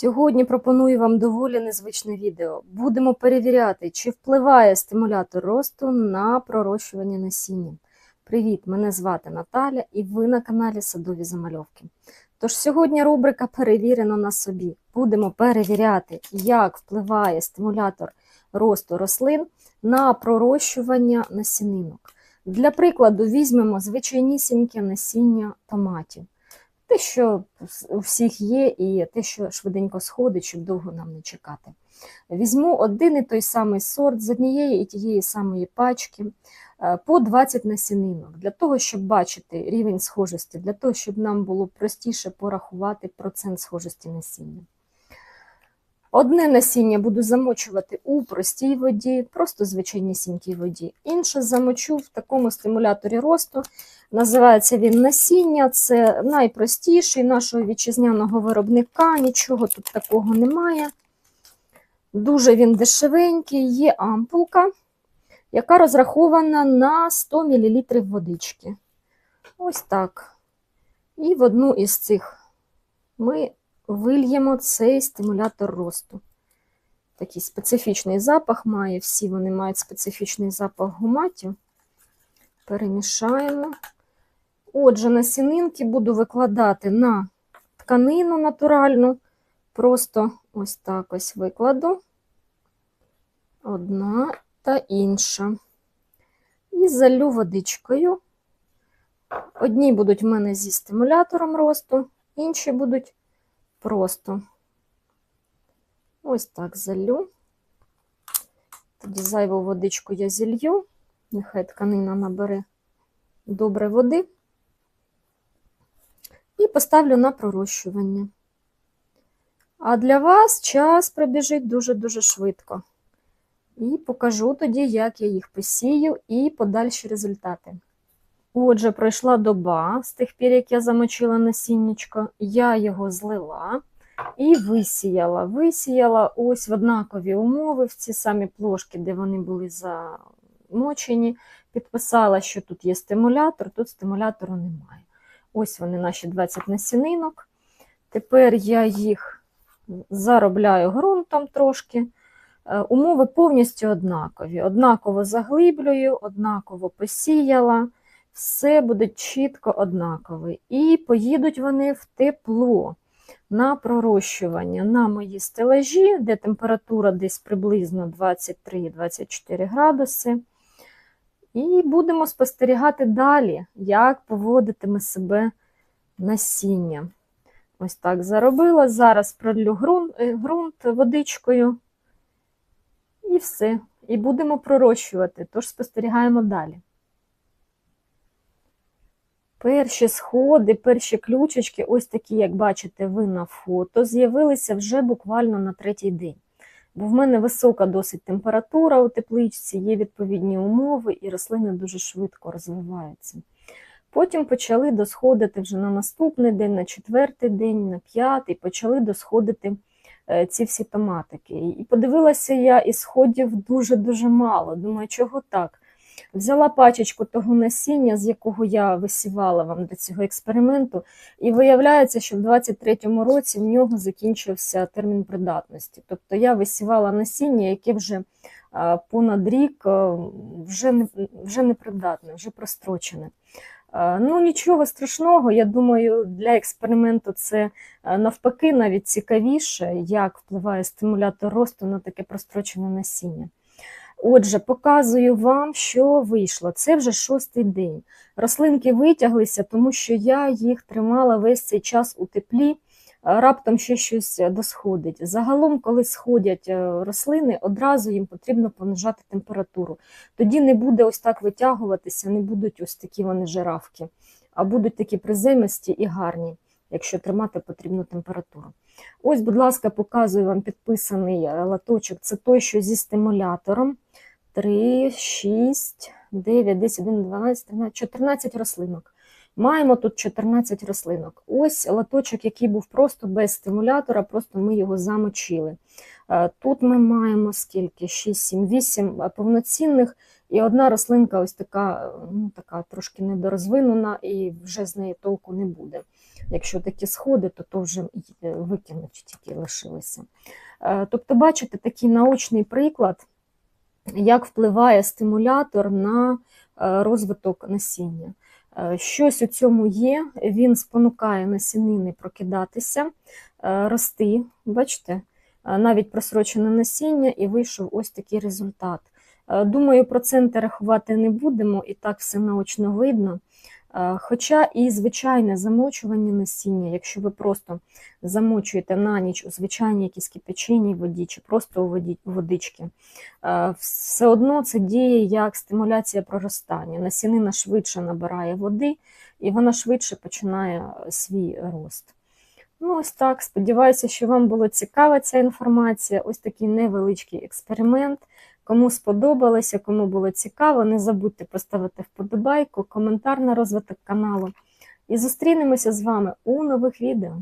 Сьогодні пропоную вам доволі незвичне відео. Будемо перевіряти, чи впливає стимулятор росту на пророщування насіння. Привіт! Мене звати Наталя і ви на каналі Садові Замальовки. Тож сьогодні рубрика Перевірено на собі. Будемо перевіряти, як впливає стимулятор росту рослин на пророщування насінинок. Для прикладу, візьмемо звичайнісіньке насіння томатів. Те, що у всіх є, і те, що швиденько сходить, щоб довго нам не чекати. Візьму один і той самий сорт з однієї і тієї самої пачки е, по 20 насінинок, для того, щоб бачити рівень схожості, для того, щоб нам було простіше порахувати процент схожості насіння. Одне насіння буду замочувати у простій воді, просто звичайнісінькій воді. Інше замочу в такому стимуляторі росту. Називається він насіння, це найпростіший нашого вітчизняного виробника, нічого тут такого немає. Дуже він дешевенький, є ампулка, яка розрахована на 100 мл водички. Ось так. І в одну із цих ми вильємо цей стимулятор росту. Такий специфічний запах має, всі вони мають специфічний запах гуматів. Перемішаємо. Отже, насінинки буду викладати на тканину натуральну. Просто ось так ось викладу. Одна та інша. І залю водичкою. Одні будуть в мене зі стимулятором росту, інші будуть просто ось так залю. Тоді зайву водичку я зілью, нехай тканина набере добре води. І поставлю на пророщування. А для вас час пробіжить дуже-дуже швидко. І покажу тоді, як я їх посію, і подальші результати. Отже, пройшла доба з тих пір, як я замочила насіннячко, я його злила і висіяла. Висіяла ось в однакові умови, в ці самі плошки, де вони були замочені. Підписала, що тут є стимулятор, тут стимулятору немає. Ось вони, наші 20 насінинок. Тепер я їх заробляю ґрунтом трошки. Е, умови повністю однакові. Однаково заглиблюю, однаково посіяла все буде чітко однакове. І поїдуть вони в тепло на пророщування на мої стелажі, де температура десь приблизно 23-24 градуси. І будемо спостерігати далі, як поводитиме себе насіння. Ось так заробила. Зараз пролю е, ґрунт водичкою. І все. І будемо пророщувати, тож спостерігаємо далі. Перші сходи, перші ключочки, ось такі, як бачите, ви на фото, з'явилися вже буквально на третій день. Бо в мене висока досить температура у тепличці, є відповідні умови, і рослини дуже швидко розвиваються. Потім почали досходити вже на наступний день, на четвертий день, на п'ятий, почали досходити е, ці всі томатики. І подивилася я, і сходів дуже-дуже мало. Думаю, чого так? Взяла пачечку того насіння, з якого я висівала вам до цього експерименту, і виявляється, що в 23-му році в нього закінчився термін придатності. Тобто я висівала насіння, яке вже понад рік вже не, вже не придатне, вже прострочене. Ну, нічого страшного, я думаю, для експерименту це навпаки навіть цікавіше, як впливає стимулятор росту на таке прострочене насіння. Отже, показую вам, що вийшло. Це вже шостий день. Рослинки витяглися, тому що я їх тримала весь цей час у теплі, раптом ще щось досходить. Загалом, коли сходять е, рослини, одразу їм потрібно понижати температуру. Тоді не буде ось так витягуватися, не будуть ось такі вони жирафки, а будуть такі приземисті і гарні, якщо тримати потрібну температуру. Ось, будь ласка, показую вам підписаний е, латочок. Це той, що зі стимулятором. 3, 6, 9, 10, 11, 12, 13, 14 рослинок. Маємо тут 14 рослинок. Ось латочок, який був просто без стимулятора, просто ми його замочили. Е, тут ми маємо скільки? 6, 7, 8 повноцінних, і одна рослинка ось така ну, така трошки недорозвинена, і вже з неї толку не буде. Якщо такі сходи, то то вже е, тільки лишилися. Е, Тобто, бачите, такий наочний приклад, як впливає стимулятор на е, розвиток насіння. Е, Щось у цьому є, він спонукає насінини прокидатися, е, рости, бачите, навіть просрочене насіння, і вийшов ось такий результат. Думаю, проценти рахувати не будемо, і так все наочно видно. Хоча і звичайне замочування насіння, якщо ви просто замочуєте на ніч у звичайній якійсь кипяченій воді чи просто у водички, все одно це діє як стимуляція проростання. Насінина швидше набирає води, і вона швидше починає е, свій рост. Ну, ось так. Сподіваюся, що вам було цікава ця інформація. Ось такий невеличкий експеримент. Кому сподобалося, кому було цікаво, не забудьте поставити вподобайку, коментар на розвиток каналу. І зустрінемося з вами у нових відео.